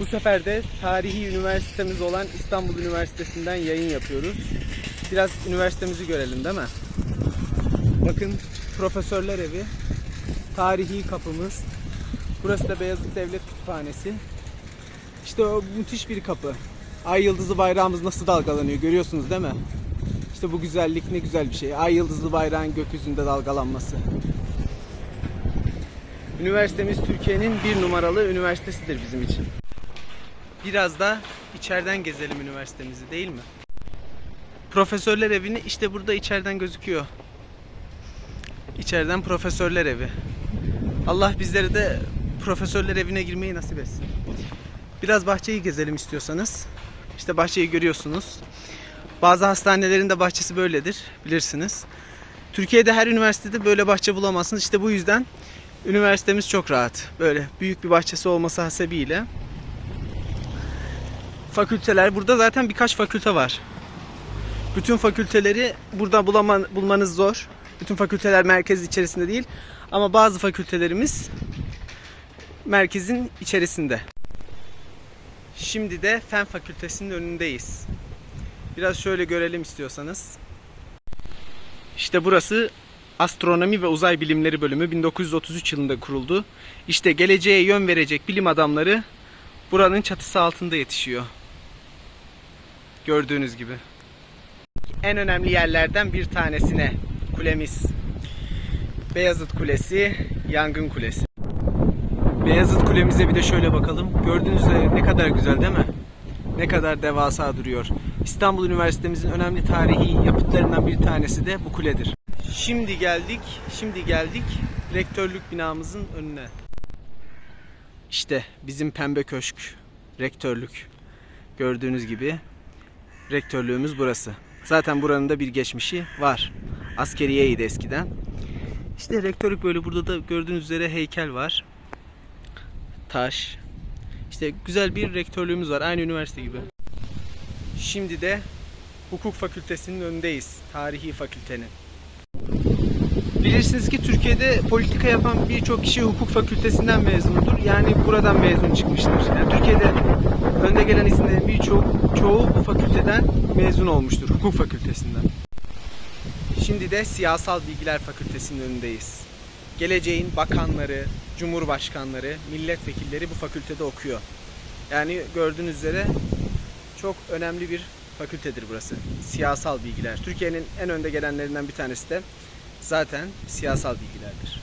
Bu sefer de tarihi üniversitemiz olan İstanbul Üniversitesi'nden yayın yapıyoruz. Biraz üniversitemizi görelim değil mi? Bakın Profesörler Evi, tarihi kapımız. Burası da Beyazıt Devlet Kütüphanesi. İşte o müthiş bir kapı. Ay yıldızlı bayrağımız nasıl dalgalanıyor görüyorsunuz değil mi? İşte bu güzellik ne güzel bir şey. Ay yıldızlı bayrağın gökyüzünde dalgalanması. Üniversitemiz Türkiye'nin bir numaralı üniversitesidir bizim için. Biraz da içeriden gezelim üniversitemizi değil mi? Profesörler evini işte burada içeriden gözüküyor. İçeriden profesörler evi. Allah bizlere de profesörler evine girmeyi nasip etsin. Biraz bahçeyi gezelim istiyorsanız. İşte bahçeyi görüyorsunuz. Bazı hastanelerin de bahçesi böyledir bilirsiniz. Türkiye'de her üniversitede böyle bahçe bulamazsınız. İşte bu yüzden üniversitemiz çok rahat. Böyle büyük bir bahçesi olması hasebiyle. Fakülteler burada zaten birkaç fakülte var. Bütün fakülteleri burada bulaman, bulmanız zor. Bütün fakülteler merkez içerisinde değil. Ama bazı fakültelerimiz merkezin içerisinde. Şimdi de Fen Fakültesi'nin önündeyiz. Biraz şöyle görelim istiyorsanız. İşte burası Astronomi ve Uzay Bilimleri Bölümü 1933 yılında kuruldu. İşte geleceğe yön verecek bilim adamları buranın çatısı altında yetişiyor. Gördüğünüz gibi. En önemli yerlerden bir tanesine kulemiz. Beyazıt Kulesi, Yangın Kulesi. Beyazıt Kulemize bir de şöyle bakalım. Gördüğünüz üzere ne kadar güzel değil mi? Ne kadar devasa duruyor. İstanbul Üniversitemizin önemli tarihi yapıtlarından bir tanesi de bu kuledir. Şimdi geldik, şimdi geldik rektörlük binamızın önüne. İşte bizim pembe köşk, rektörlük. Gördüğünüz gibi rektörlüğümüz burası. Zaten buranın da bir geçmişi var. Askeriyeydi eskiden. İşte rektörlük böyle burada da gördüğünüz üzere heykel var. Taş. İşte güzel bir rektörlüğümüz var. Aynı üniversite gibi. Şimdi de hukuk fakültesinin önündeyiz. Tarihi fakültenin. Bilirsiniz ki Türkiye'de politika yapan birçok kişi hukuk fakültesinden mezundur. Yani buradan mezun çıkmıştır. Yani Türkiye'de önde gelen isimlerin birçok çoğu bu fakülteden mezun olmuştur. Hukuk fakültesinden. Şimdi de Siyasal Bilgiler Fakültesi'nin önündeyiz. Geleceğin bakanları, cumhurbaşkanları, milletvekilleri bu fakültede okuyor. Yani gördüğünüz üzere çok önemli bir fakültedir burası. Siyasal bilgiler. Türkiye'nin en önde gelenlerinden bir tanesi de zaten siyasal bilgilerdir.